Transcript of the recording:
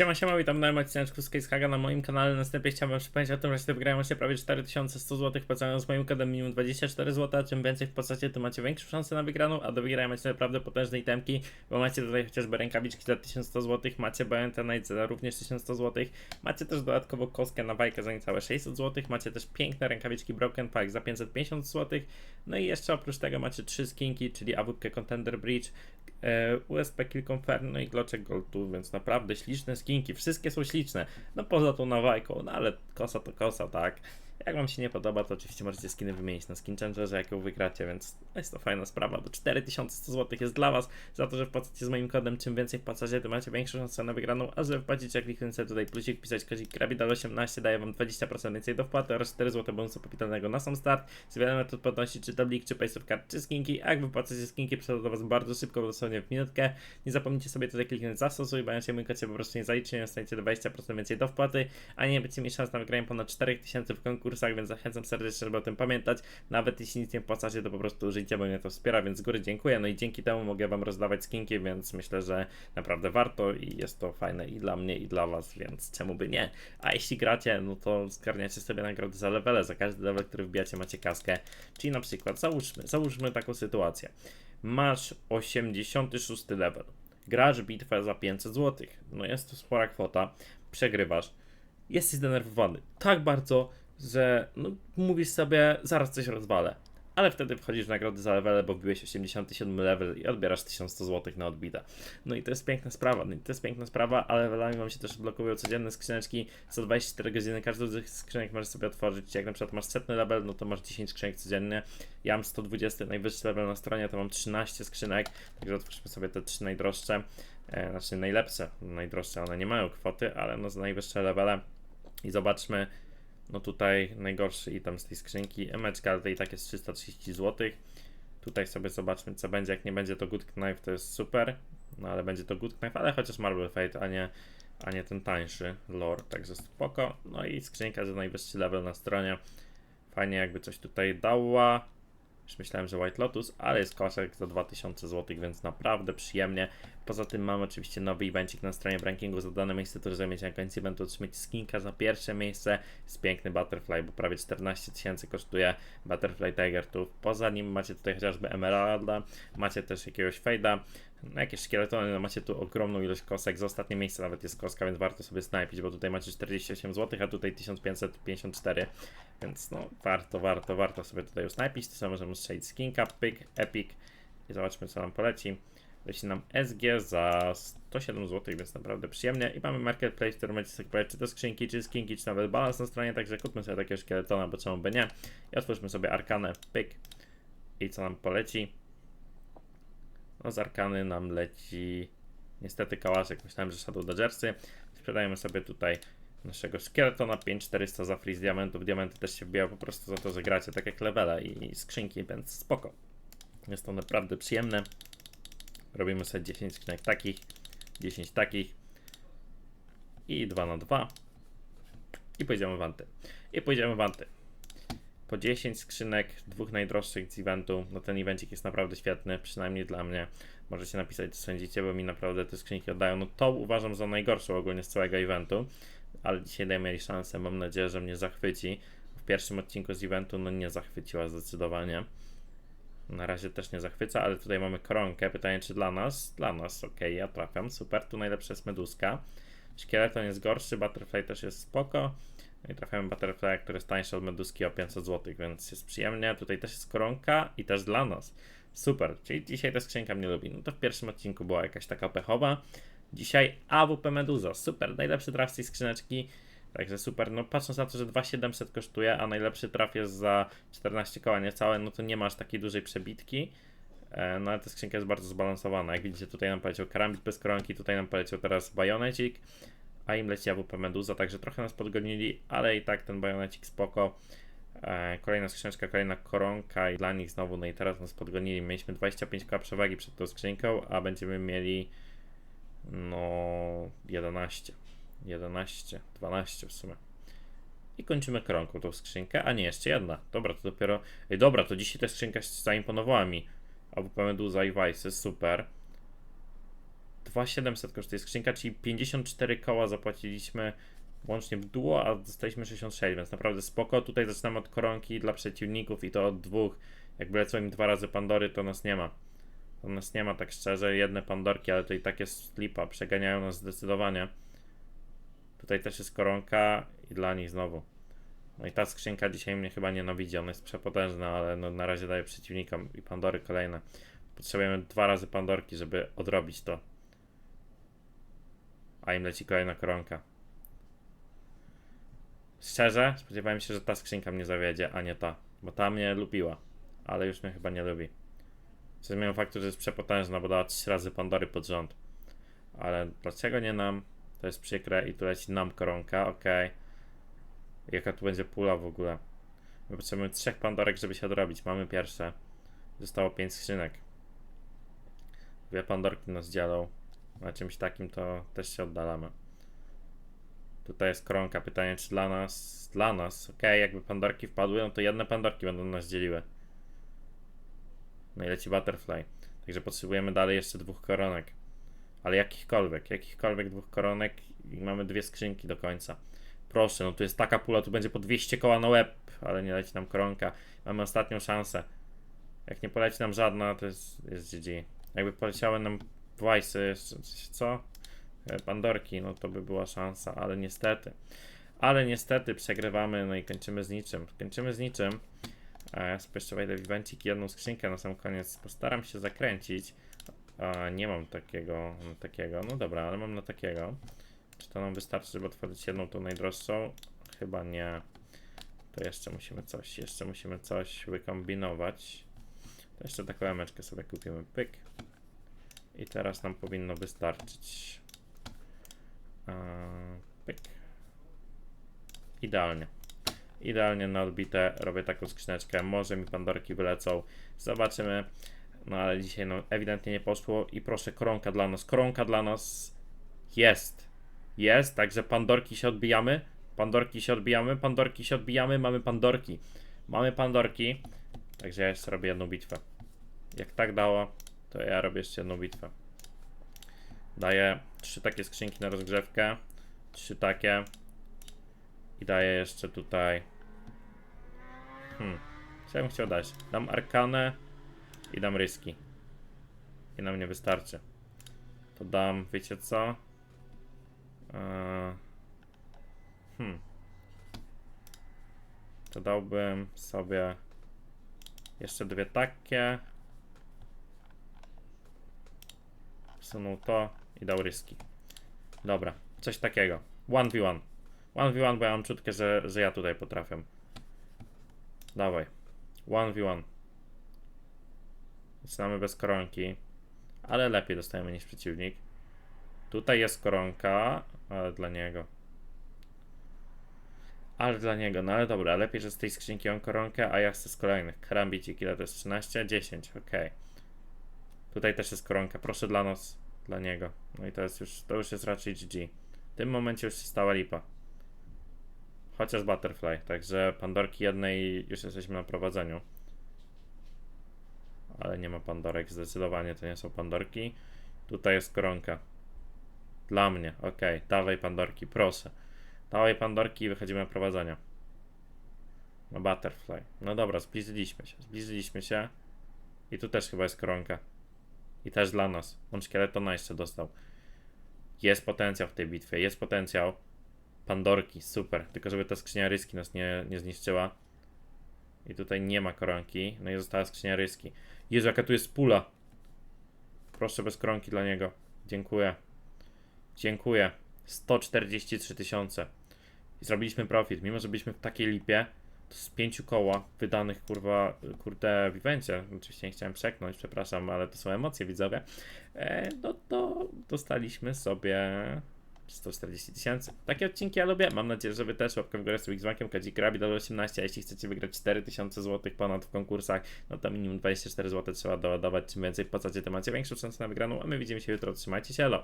Siema, siema, witam na nowym z Casehaga na moim kanale. Następnie chciałbym przypomnieć o tym, że jeśli wygrają się prawie 4100 zł, wpłacając z moim kodem minimum 24 zł, a czym więcej wpłacacie, tym macie większą szansę na wygraną, a do wygrania macie naprawdę potężne itemki, bo macie tutaj chociażby rękawiczki za 1100 zł, macie Bayonetta za również 1100 zł, macie też dodatkowo kostkę na bajkę za niecałe 600 zł, macie też piękne rękawiczki Broken Pack za 550 zł, no i jeszcze oprócz tego macie trzy skinki, czyli AWP Contender Bridge, USP Kill no i Gloczek Gold 2, więc naprawdę śliczne skinki, wszystkie są śliczne, no poza tą nawajką, no ale kosa to kosa, tak. Jak wam się nie podoba, to oczywiście możecie skiny wymienić na Skin Changerze, jak ją wygracie, więc jest to fajna sprawa, bo 4100 zł jest dla was, za to, że wpłacacie z moim kodem, czym więcej wpłacacie, tym macie większą szansę na wygraną, a że wpłacicie, jak kliknąć sobie tutaj plusik, pisać kozik krabidal18, daje wam 20% więcej do wpłaty oraz 4 zł bonusu kapitalnego na sam start, z wiele metod płatności, czy tablik, czy paysafe card, czy skinki, a jak wypłacacie skinki, przychodzą do was bardzo szybko, dosłownie w minutkę, nie zapomnijcie sobie tutaj kliknąć zastosuj, bo się mój kod się po prostu nie zaliczy, nie dostaniecie 20% więcej do wpłaty, a nie będziecie mieli szans na wygranie ponad 4000 w więc zachęcam serdecznie, żeby o tym pamiętać. Nawet jeśli nic nie płacacie, to po prostu użyjcie, bo mnie to wspiera, więc z góry dziękuję. No i dzięki temu mogę Wam rozdawać skinki, więc myślę, że naprawdę warto i jest to fajne i dla mnie, i dla Was, więc czemu by nie. A jeśli gracie, no to zgarniacie sobie nagrody za levele. Za każdy level, który wbijacie, macie kaskę. Czyli na przykład, załóżmy, załóżmy taką sytuację. Masz 86 level. Grasz bitwę za 500 zł. No jest to spora kwota. Przegrywasz. Jesteś zdenerwowany. Tak bardzo, że no, mówisz sobie, zaraz coś rozwalę. Ale wtedy wchodzisz w nagrody za levele, bo wbiłeś 87 level i odbierasz 1100 zł na odbita. No i to jest piękna sprawa. No to jest piękna sprawa, ale levelami wam się też odblokowują codzienne skrzyneczki. Co 24 godziny każdy z tych skrzynek możesz sobie otworzyć. Jak na przykład masz setny level, no to masz 10 skrzynek codziennie. Ja mam 120 najwyższy level na stronie, to mam 13 skrzynek. Także otwórzmy sobie te trzy najdroższe. E, znaczy najlepsze, najdroższe one nie mają kwoty, ale no za najwyższe levele. I zobaczmy, no tutaj najgorszy item z tej skrzynki. Emeczka, i tak jest 330 zł. Tutaj sobie zobaczmy co będzie. Jak nie będzie to Good Knife to jest super. No ale będzie to Good Knife, ale chociaż Marble Fate, a nie, a nie ten tańszy lore, także spoko. No i skrzynka za najwyższy level na stronie. Fajnie jakby coś tutaj dała. Już myślałem, że White Lotus, ale jest koszek za 2000 zł, więc naprawdę przyjemnie. Poza tym mamy oczywiście nowy evencik na stronie w rankingu za dane miejsce, które zajmiecie na końcu eventu otrzymać skinka za pierwsze miejsce. Jest piękny Butterfly, bo prawie 14 tysięcy kosztuje Butterfly Tiger. Poza nim macie tutaj chociażby Emeralda, macie też jakiegoś Fejda, no jakieś szkieletony, no macie tu ogromną ilość kosek, za ostatnie miejsce nawet jest koska, więc warto sobie snajpić, bo tutaj macie 48 zł, a tutaj 1554, więc no warto, warto, warto sobie tutaj usnajpić, to samo możemy strzelić skinka, pyk, epic i zobaczmy co nam poleci. Leci nam SG za 107 zł, więc naprawdę przyjemnie. I mamy marketplace, który możecie sobie kupować czy to skrzynki, czy skinki, czy nawet balans na stronie, także kupmy sobie takiego szkieletona, bo czemu by nie. I otwórzmy sobie arkanę, pyk. I co nam poleci? No z arkany nam leci niestety kałaszek. Myślałem, że Shadow Dodgersy. Sprzedajemy sobie tutaj naszego szkieletona 5400 za free diamentów. Diamenty też się wbijają po prostu za to, że gracie tak jak levele i skrzynki, więc spoko. Jest to naprawdę przyjemne. Robimy sobie 10 skrzynek takich, 10 takich i 2 na 2 i pójdziemy w anty. I pójdziemy w anty. Po 10 skrzynek, dwóch najdroższych z eventu. No ten evencik jest naprawdę świetny, przynajmniej dla mnie. Możecie napisać, co sądzicie, bo mi naprawdę te skrzynki oddają. No to uważam za najgorszą ogólnie z całego eventu, ale dzisiaj dajmy jej szansę. Mam nadzieję, że mnie zachwyci. W pierwszym odcinku z eventu no nie zachwyciła zdecydowanie. Na razie też nie zachwyca, ale tutaj mamy koronkę. Pytanie, czy dla nas? Dla nas, ok, ja trafiam, super. Tu najlepsza jest meduska. Szkieleton jest gorszy, Butterfly też jest spoko. I trafiamy Butterfly, który jest tańszy od meduski o 500 zł, więc jest przyjemnie. Tutaj też jest koronka i też dla nas. Super, czyli dzisiaj ta skrzynka mnie lubi. No to w pierwszym odcinku była jakaś taka pechowa. Dzisiaj AWP Meduza, super, najlepszy traf z tej skrzyneczki. Także super, no patrząc na to, że 2700 kosztuje, a najlepszy traf jest za 14 koła niecałe, no to nie masz takiej dużej przebitki. E, no ale ta skrzynka jest bardzo zbalansowana. Jak widzicie, tutaj nam poleciał karambit bez koronki, tutaj nam poleciał teraz bajonecik, a im leci AWP Meduza, także trochę nas podgonili, ale i tak ten bajonecik spoko. E, kolejna skrzyneczka, kolejna koronka i dla nich znowu, no i teraz nas podgonili. Mieliśmy 25 koła przewagi przed tą skrzynką, a będziemy mieli no 11. 11, 12 w sumie. I kończymy koronką tą skrzynkę, a nie, jeszcze jedna. Dobra, to dopiero... Dobra, to dzisiaj ta skrzynka zaimponowała mi. AWP Meduza i Vice, super. 2700 kosztuje skrzynka, czyli 54 koła zapłaciliśmy łącznie w duo, a dostaliśmy 66, więc naprawdę spoko. Tutaj zaczynamy od koronki dla przeciwników i to od dwóch. Jakby lecą im dwa razy Pandory, to nas nie ma. To nas nie ma tak szczerze, jedne Pandorki, ale to i tak jest lipa, przeganiają nas zdecydowanie. Tutaj też jest koronka i dla nich znowu. No i ta skrzynka dzisiaj mnie chyba nienawidzi, ona jest przepotężna, ale no na razie daje przeciwnikom i Pandory kolejne. Potrzebujemy dwa razy Pandorki, żeby odrobić to. A im leci kolejna koronka. Szczerze, spodziewałem się, że ta skrzynka mnie zawiedzie, a nie ta. Bo ta mnie lubiła, ale już mnie chyba nie lubi. Co zmienią faktu, że jest przepotężna, bo dała 3 razy Pandory pod rząd. Ale dlaczego nie nam? To jest przykre i tu leci nam koronka, okej. Jaka tu będzie pula w ogóle? My potrzebujemy trzech Pandorek, żeby się odrobić. Mamy pierwsze. Zostało 5 skrzynek. Dwie Pandorki nas dzielą. Na czymś takim to też się oddalamy. Tutaj jest koronka. Pytanie, czy dla nas? Dla nas. Okej, jakby Pandorki wpadły, no to jedne Pandorki będą nas dzieliły. No i leci Butterfly. Także potrzebujemy dalej jeszcze dwóch koronek. Ale jakichkolwiek, jakichkolwiek dwóch koronek i mamy dwie skrzynki do końca. Proszę, no tu jest taka pula, tu będzie po 200 koła na łeb, ale nie leci nam koronka. Mamy ostatnią szansę. Jak nie poleci nam żadna, to jest, jest GG. Jakby poleciały nam Wajsy, co? E, Pandorki, no to by była szansa, ale niestety. Ale niestety przegrywamy, no i kończymy z niczym. Kończymy z niczym. Sobie jeszcze wejdę w evencik jedną skrzynkę na sam koniec. Postaram się zakręcić. A, nie mam takiego, takiego. No dobra, ale mam na takiego. Czy to nam wystarczy, żeby otworzyć jedną tą najdroższą? Chyba nie. To jeszcze musimy coś, jeszcze musimy coś wykombinować. To jeszcze taką emeczkę sobie kupimy. Pyk. I teraz nam powinno wystarczyć. Pyk. Idealnie. Idealnie na odbite robię taką skrzyneczkę. Może mi pandorki wylecą. Zobaczymy. No ale dzisiaj no ewidentnie nie poszło. I proszę, koronka dla nas. Koronka dla nas jest. Jest, także pandorki się odbijamy. Pandorki się odbijamy, pandorki się odbijamy. Mamy pandorki. Mamy pandorki. Także ja jeszcze robię jedną bitwę. Jak tak dało, to ja robię jeszcze jedną bitwę. Daję trzy takie skrzynki na rozgrzewkę. Trzy takie. I daję jeszcze tutaj. Hmm. Co ja bym chciał dać? Dam arkanę i dam ryski. I nam nie wystarczy. To dam, wiecie co? Eee, Hmm. To dałbym sobie jeszcze dwie takie. Wsunął to i dał ryski. Dobra, coś takiego. 1v1. 1v1, bo ja mam czutkę, że, że ja tutaj potrafię. Dawaj. 1v1. Zaczynamy bez koronki. Ale lepiej dostajemy niż przeciwnik. Tutaj jest koronka, ale dla niego. Ale dla niego, no ale dobra, lepiej, że z tej skrzynki mam koronkę, a ja chcę z kolejnych. Karambicik, ile to jest? 13? 10, okej. Tutaj też jest koronka, proszę dla nas, dla niego. No i to jest już, to już jest raczej GG. W tym momencie już się stała lipa. Chociaż Butterfly, także Pandorki jednej już jesteśmy na prowadzeniu. Ale nie ma Pandorek, zdecydowanie to nie są Pandorki. Tutaj jest koronka. Dla mnie, okej, dawaj Pandorki, proszę. Dawaj Pandorki i wychodzimy na prowadzenie. No Butterfly. No dobra, zbliżyliśmy się, zbliżyliśmy się. I tu też chyba jest koronka. I też dla nas. On szkieletona jeszcze dostał. Jest potencjał w tej bitwie, jest potencjał. Pandorki, super. Tylko żeby ta skrzynia ryski nas nie, nie zniszczyła. I tutaj nie ma koronki. No i została skrzynia ryski. Jezu, jaka tu jest pula. Proszę bez koronki dla niego. Dziękuję. Dziękuję. 143 tysiące. I zrobiliśmy profit. Mimo, że byliśmy w takiej lipie, z pięciu koła wydanych, kurwa, kurde, w evencie. Oczywiście nie chciałem przeknąć, przepraszam, ale to są emocje widzowie. E, no to dostaliśmy sobie 140 tysięcy. Takie odcinki ja lubię. Mam nadzieję, że wy też łapkę w górę z Xbankiem, Kadzik Rabi do 18, a jeśli chcecie wygrać 4000 zł ponad w konkursach, no to minimum 24 zł trzeba doładować. Czym więcej wpłacacie, tym macie większą szansę na wygraną, a my widzimy się jutro. Trzymajcie się, elo!